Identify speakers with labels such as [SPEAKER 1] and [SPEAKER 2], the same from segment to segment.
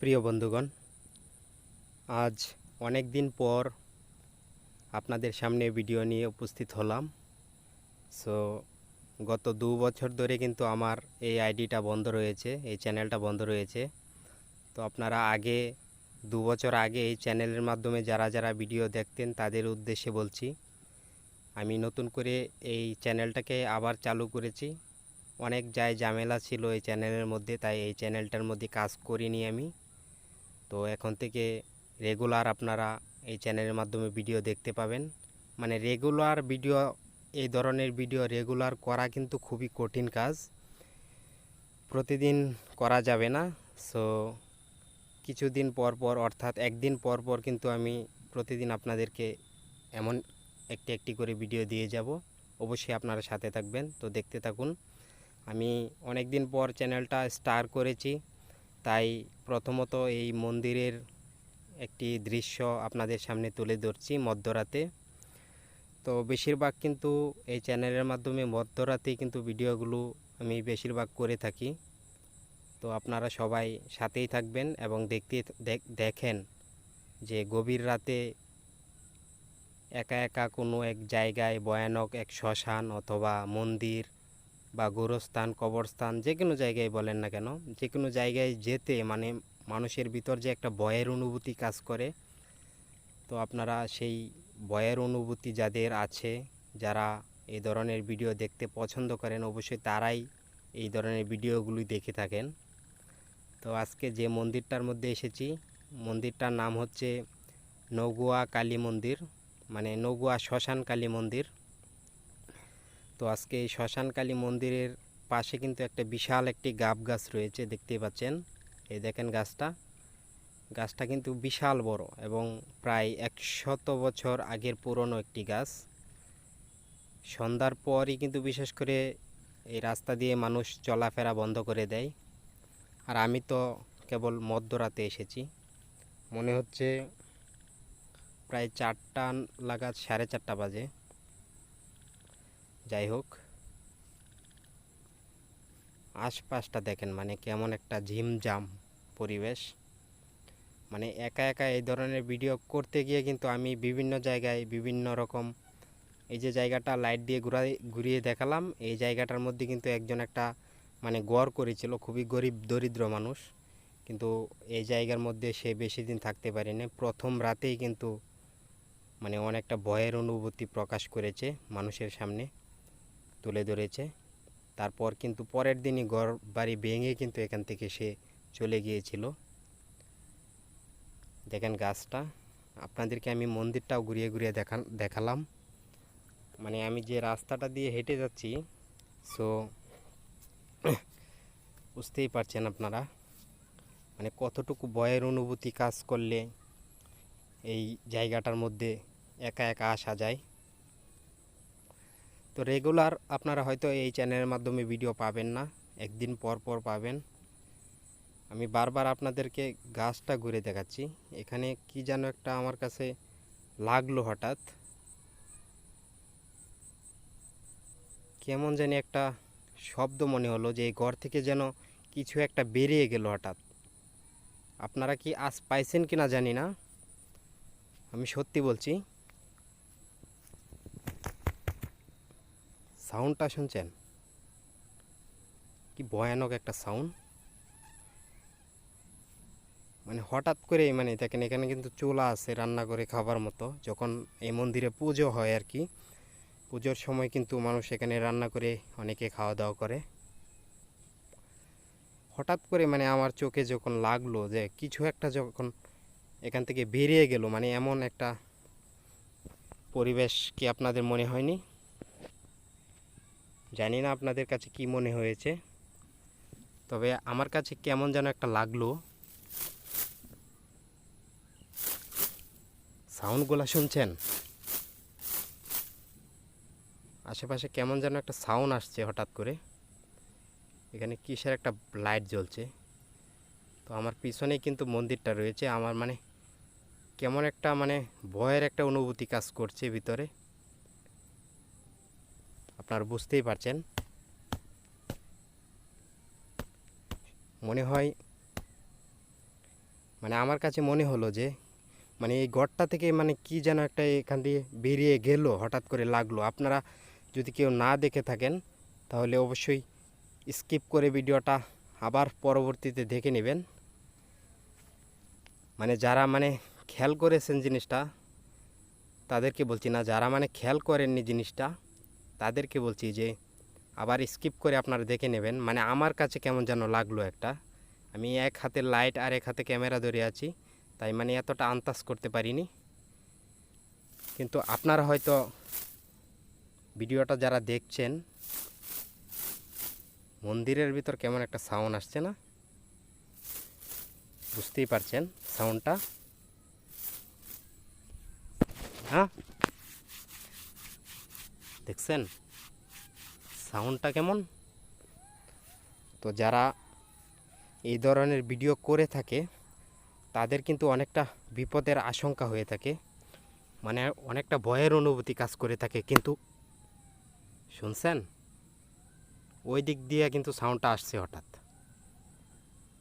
[SPEAKER 1] প্রিয় বন্ধুগণ, আজ অনেক দিন পর আপনাদের সামনে ভিডিও নিয়ে উপস্থিত হলাম। সো গত দু বছর ধরে কিন্তু আমার এই আইডিটা বন্ধ রয়েছে, এই চ্যানেলটা বন্ধ রয়েছে। তো আপনারা আগে, দু বছর আগে এই চ্যানেলের মাধ্যমে যারা যারা ভিডিও দেখতেন তাদের উদ্দেশ্যে বলছি, আমি নতুন করে এই চ্যানেলটাকে আবার চালু করেছি। অনেক যায় ঝামেলা ছিল এই চ্যানেলের মধ্যে, তাই এই চ্যানেলটার মধ্যে কাজ করিনি আমি। তো এখন থেকে রেগুলার আপনারা এই চ্যানেলের মাধ্যমে ভিডিও দেখতে পাবেন। মানে রেগুলার ভিডিও এই ধরনের ভিডিও রেগুলার করা কিন্তু খুবই কঠিন কাজ। প্রতিদিন করা যাবে না। সো কিছুদিন পর পর, অর্থাৎ একদিন পর পর কিন্তু আমি প্রতিদিন আপনাদেরকে এমন একটি একটি করে ভিডিও দিয়ে যাব। অবশ্যই আপনারা সাথে থাকবেন। তো দেখতে থাকুন। আমি অনেক দিন পর চ্যানেলটা স্টার করেছি। তাই প্রথমত এই মন্দিরের একটি দৃশ্য আপনাদের সামনে তুলে ধরছি মধ্যরাতে। তো বেশিরভাগ কিন্তু এই চ্যানেলের মাধ্যমে মধ্যরাতে কিন্তু ভিডিওগুলো আমি বেশিরভাগ করে থাকি। তো আপনারা সবাই সাথেই থাকবেন এবং দেখতে দেখ- দেখেন যে গভীর রাতে একা একা কোনো এক জায়গায় ভয়ানক এক শ্মশান অথবা মন্দির বা গোরস্থান, কবরস্থান যে কোনো জায়গায় বলেন না কেন যে কোনো জায়গায় যেতে মানে মানুষের ভিতর যে একটা ভয়ের অনুভূতি কাজ করে, তো আপনারা সেই ভয়ের অনুভূতি যাদের আছে, যারা এই ধরনের ভিডিও দেখতে পছন্দ করেন, অবশ্যই তারাই এই ধরনের ভিডিওগুলি দেখে থাকেন। তো আজকে যে মন্দিরটার মধ্যে এসেছি, মন্দিরটার নাম হচ্ছে নগুয়া কালী মন্দির মানে নগুয়া শ্মশান কালী মন্দির। তো আজকে এই শ্মশান কালী মন্দিরের পাশে কিন্তু একটা বিশাল একটি গাব গাছ রয়েছে, দেখতেই পাচ্ছেন। এই দেখেন গাছটা। গাছটা কিন্তু বিশাল বড় এবং প্রায় একশত বছর আগের পুরনো একটি গাছ। সন্ধ্যার পরই কিন্তু বিশেষ করে এই রাস্তা দিয়ে মানুষ চলাফেরা বন্ধ করে দেয়। আর আমি তো কেবল মধ্যরাতে এসেছি। মনে হচ্ছে প্রায় চারটা লাগাত সাড়ে চারটা বাজে। যাই হোক, আশপাশটা দেখেন মানে কেমন একটা ঝিমঝাম পরিবেশ। মানে একা একা এই ধরনের ভিডিও করতে গিয়ে কিন্তু আমি বিভিন্ন জায়গায় বিভিন্ন রকম এই যে জায়গাটা লাইট দিয়ে ঘুরাই, ঘুরিয়ে দেখালাম, এই জায়গাটার মধ্যে কিন্তু একজন একটা মানে গড় করেছিল, খুবই গরিব দরিদ্র মানুষ। কিন্তু এই জায়গার মধ্যে সে বেশি দিন থাকতে পারেনি। প্রথম রাতেই কিন্তু মানে অনেকটা ভয়ের অনুভূতি প্রকাশ করেছে মানুষের সামনে। তুলে ধরেছে। তারপর কিন্তু পরের দিনই ঘর বাড়ি ভেঙে কিন্তু এখান থেকে সে চলে গিয়েছিল। দেখেন গাছটা, আপনাদেরকে আমি মন্দিরটাও ঘুরিয়ে ঘুরিয়ে দেখান, দেখালাম। মানে আমি যে রাস্তাটা দিয়ে হেঁটে যাচ্ছি সো বুঝতেই পারছেন আপনারা। মানে কতটুকু ভয়ের অনুভূতি কাজ করলে এই জায়গাটার মধ্যে একা একা আসা যায়। তো রেগুলার আপনারা হয়তো এই চ্যানেলের মাধ্যমে ভিডিও পাবেন না, একদিন পর পর পাবেন। আমি বারবার আপনাদেরকে গাছটা ঘুরে দেখাচ্ছি। এখানে কি যেন একটা আমার কাছে লাগল হঠাৎ। কেমন জানি একটা শব্দ মনে হলো যে এই ঘর থেকে যেন কিছু একটা বেরিয়ে গেল হঠাৎ। আপনারা কি আজ পাইছেন কি না জানি না। আমি সত্যি বলছি সাউন্ডটা শুনছেন? কি ভয়ানক একটা সাউন্ড? মানে হঠাৎ করে মানে দেখেন, এখানে কিন্তু চুলা আছে রান্না করে খাবার মতো। যখন এই মন্দিরে পুজো হয় আর কি, পুজোর সময় কিন্তু মানুষ এখানে রান্না করে অনেকে খাওয়া দাওয়া করে। হঠাৎ করে মানে আমার চোখে যখন লাগল যে কিছু একটা যখন এখান থেকে বেরিয়ে গেল মানে এমন একটা পরিবেশ কি আপনাদের মনে হয়নি? জানি না আপনাদের কাছে কি মনে হয়েছে, তবে আমার কাছে কেমন যেন একটা লাগল। সাউন্ডগুলো শুনছেন? আশেপাশে কেমন যেন একটা সাউন্ড আসছে হঠাৎ করে। এখানে কিসের একটা লাইট জ্বলছে। তো আমার পিছনেই কিন্তু মন্দিরটা রয়েছে। আমার মানে কেমন একটা মানে ভয়ের একটা অনুভূতি কাজ করছে ভিতরে। আপনারা বুঝতেই পারছেন। মনে হয় মানে আমার কাছে মনে হলো যে মানে এই গড়টা থেকে মানে কি যেন একটা এখান দিয়ে বেরিয়ে গেল, হঠাৎ করে লাগল। আপনারা যদি কেউ না দেখে থাকেন, তাহলে অবশ্যই স্কিপ করে ভিডিওটা আবার পরবর্তীতে দেখে নেবেন। মানে যারা মানে খেয়াল করেছেন জিনিসটা, তাদেরকে বলছি না, যারা মানে খেয়াল করেননি জিনিসটা তাদেরকে বলছি যে, আবার স্কিপ করে আপনারা দেখে নেবেন। মানে আমার কাছে কেমন যেন লাগল একটা। আমি এক হাতে লাইট আর এক হাতে ক্যামেরা ধরে আছি। তাই মানে এতটা আন্দাজ করতে পারিনি। কিন্তু আপনারা হয়তো ভিডিওটা যারা দেখছেন, মন্দিরের ভিতর কেমন একটা সাউন্ড আসছে না? বুঝতেই পারছেন সাউন্ডটা হ্যাঁ? দেখছেন? সাউন্ডটা কেমন? তো যারা এই ধরনের ভিডিও করে থাকে, তাদের কিন্তু অনেকটা বিপদের আশঙ্কা হয়ে থাকে। মানে অনেকটা ভয়ের অনুভূতি কাজ করে থাকে কিন্তু, শুনছেন? ওই দিক দিয়ে কিন্তু সাউন্ডটা আসছে হঠাৎ।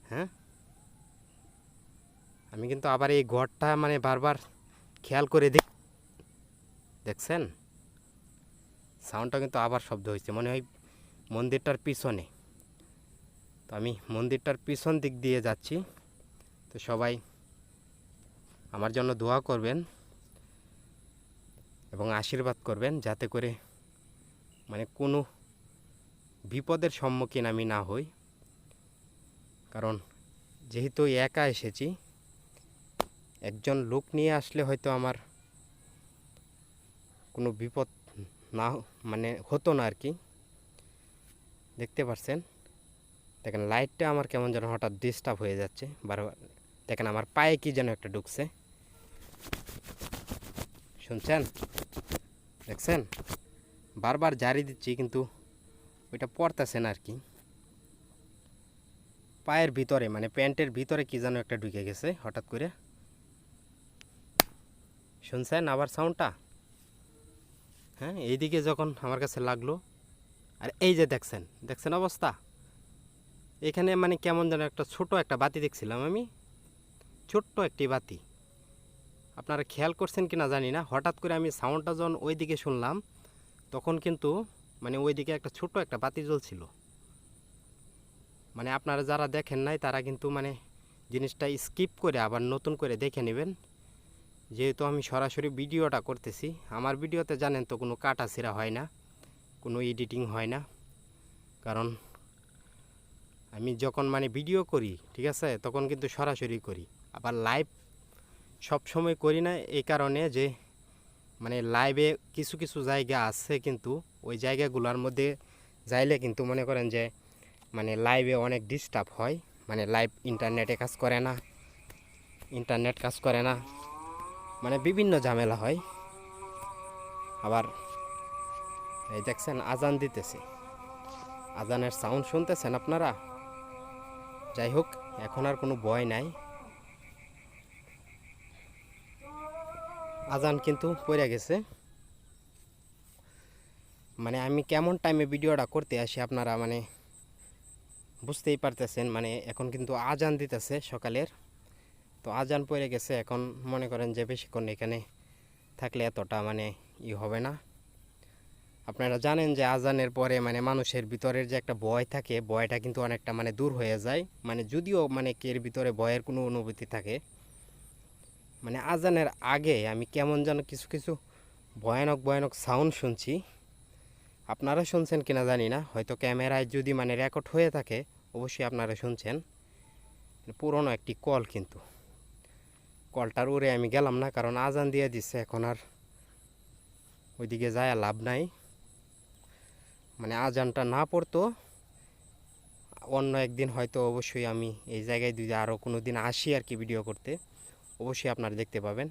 [SPEAKER 1] হ্যাঁ? আমি কিন্তু আবার এই ঘরটা মানে বারবার খেয়াল করে দেখ দেখছেন? সাউন্ডটা কিন্তু আবার শব্দ হয়েছে, মনে হয় মন্দিরটার পিছনে। তো আমি মন্দিরটার পিছন দিক দিয়ে যাচ্ছি। তো সবাই আমার জন্য দোয়া করবেন এবং আশীর্বাদ করবেন যাতে করে মানে কোনো বিপদের সম্মুখীন আমি না হই। কারণ যেহেতু একা এসেছি, একজন লোক নিয়ে আসলে হয়তো আমার কোনো বিপদ না মানে হতো না আর কি। দেখতে পাচ্ছেন দেখেন লাইটটা আমার কেমন যেন হঠাৎ ডিস্টার্ব হয়ে যাচ্ছে। বারবার দেখেন আমার পায়ে কি যেন একটা ঢুকছে। শুনছেন? দেখছেন? বারবার জারি দিচ্ছি, কিন্তু ওইটা পড়তেছে না আর কি। পায়ের ভিতরে মানে প্যান্টের ভিতরে কি যেন একটা ঢুকে গেছে, হঠাৎ করে। শুনছেন আবার সাউন্ডটা হ্যাঁ এইদিকে যখন আমার কাছে লাগল, আর এই যে দেখছেন দেখছেন অবস্থা? এখানে মানে কেমন যেন একটা ছোট একটা বাতি দেখছিলাম আমি। ছোট্ট একটি বাতি। আপনারা খেয়াল করছেন কি না জানি না, হঠাৎ করে আমি সাউন্ডটা যখন ওই দিকে শুনলাম, তখন কিন্তু মানে ওই দিকে একটা ছোট একটা বাতি জ্বলছিল। মানে আপনারা যারা দেখেন নাই, তারা কিন্তু মানে জিনিসটা স্কিপ করে আবার নতুন করে দেখে নেবেন। যেহেতু আমি সরাসরি ভিডিওটা করতেছি, আমার ভিডিওতে জানেন তো কোনো কাটা ছিঁড়া হয় না, কোনো এডিটিং হয় না। কারণ আমি যখন মানে ভিডিও করি, ঠিক আছে, তখন কিন্তু সরাসরি করি। আবার লাইভ সব সময় করি না, এই কারণে যে মানে লাইভে কিছু কিছু জায়গা আছে কিন্তু, ওই জায়গাগুলোর মধ্যে যাইলে কিন্তু মনে করেন যে মানে লাইভে অনেক ডিস্টার্ব হয়। মানে লাইভ ইন্টারনেটে কাজ করে না, ইন্টারনেট কাজ করে না। মানে বিভিন্ন ঝামেলা হয়। আবার এই দেখছেন, আজান দিতেছে। আজানের সাউন্ড শুনতেছেন আপনারা? যাই হোক, এখন আর কোনো ভয় নাই। আজান কিন্তু পড়ে গেছে। মানে আমি কেমন টাইমে ভিডিওটা করতে আসি আপনারা মানে বুঝতেই পারতেছেন মানে এখন কিন্তু আজান দিতেছে সকালের। তো আজান পড়ে গেছে, এখন মনে করেন যে বেশিক্ষণ এখানে থাকলে এতটা মানে ই হবে না। আপনারা জানেন যে আজানের পরে মানে মানুষের ভিতরের যে একটা ভয় থাকে, ভয়টা কিন্তু অনেকটা মানে দূর হয়ে যায়। মানে যদিও মানে কের ভিতরে ভয়ের কোনো অনুভূতি থাকে মানে আজানের আগে আমি কেমন যেন কিছু কিছু ভয়ানক ভয়ানক সাউন্ড শুনছি। আপনারা শুনছেন কিনা জানি না, হয়তো ক্যামেরায় যদি মানে রেকর্ড হয়ে থাকে, অবশ্যই আপনারা শুনছেন। পুরনো একটি কল কিন্তু। কলটার উড়ে আমি গেলাম না, কারণ আজান দিয়ে দিচ্ছে এখন আর ওইদিকে যায় লাভ নাই। মানে আজানটা না পড়তো, অন্য একদিন হয়তো অবশ্যই আমি এই জায়গায় যদি আরও কোনো দিন আসি আর কি ভিডিও করতে, অবশ্যই আপনারা দেখতে পাবেন।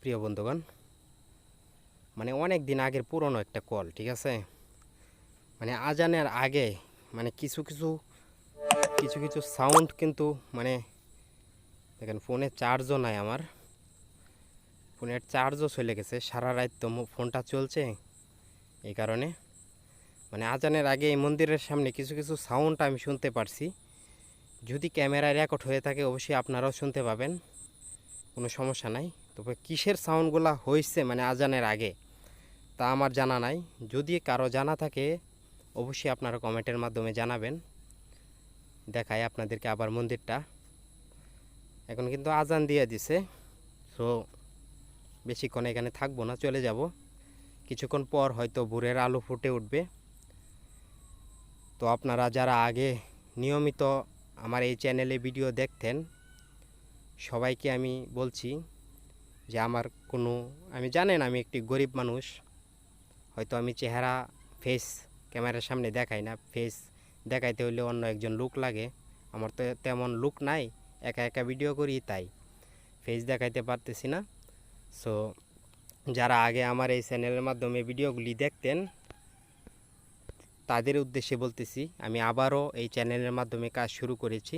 [SPEAKER 1] প্রিয় বন্ধুগণ মানে অনেক দিন আগের পুরনো একটা কল, ঠিক আছে? মানে আজানের আগে মানে কিছু কিছু কিছু কিছু সাউন্ড কিন্তু মানে দেখেন, ফোনে চার্জও নাই আমার। ফোনের চার্জও চলে গেছে। সারা রাত তো ফোনটা চলছে এই কারণে। মানে আজানের আগে এই মন্দিরের সামনে কিছু কিছু সাউন্ড আমি শুনতে পারছি। যদি ক্যামেরায় রেকর্ড হয়ে থাকে, অবশ্যই আপনারাও শুনতে পাবেন। কোনো সমস্যা নাই। তবে কিসের সাউন্ডগুলো হয়েছে মানে আজানের আগে, তা আমার জানা নাই। যদি কারও জানা থাকে, অবশ্যই আপনারা কমেন্টের মাধ্যমে জানাবেন। দেখায় আপনাদেরকে আবার মন্দিরটা। এখন কিন্তু আজান দিয়ে দিছে। সো বেশিক্ষণ এখানে থাকব না, চলে যাব। কিছুক্ষণ পর হয়তো ভোরের আলো ফুটে উঠবে। তো আপনারা যারা আগে নিয়মিত আমার এই চ্যানেলে ভিডিও দেখতেন, সবাইকে আমি বলছি যে আমার কোনো, আমি জানেন আমি একটি গরিব মানুষ। হয়তো আমি চেহারা ফেস ক্যামেরার সামনে দেখাই না। ফেস দেখাইতে হলে অন্য একজন লুক লাগে। আমার তো তেমন লুক নাই। একা একা ভিডিও করি, তাই ফেস দেখাইতে পারতেছি না। সো যারা আগে আমার এই চ্যানেলের মাধ্যমে ভিডিওগুলি দেখতেন, তাদের উদ্দেশ্যে বলতেছি, আমি আবারও এই চ্যানেলের মাধ্যমে কাজ শুরু করেছি।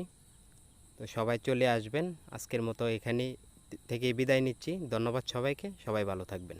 [SPEAKER 1] তো সবাই চলে আসবেন। আজকের মতো এখানেই থেকে বিদায় নিচ্ছি। ধন্যবাদ সবাইকে। সবাই ভালো থাকবেন।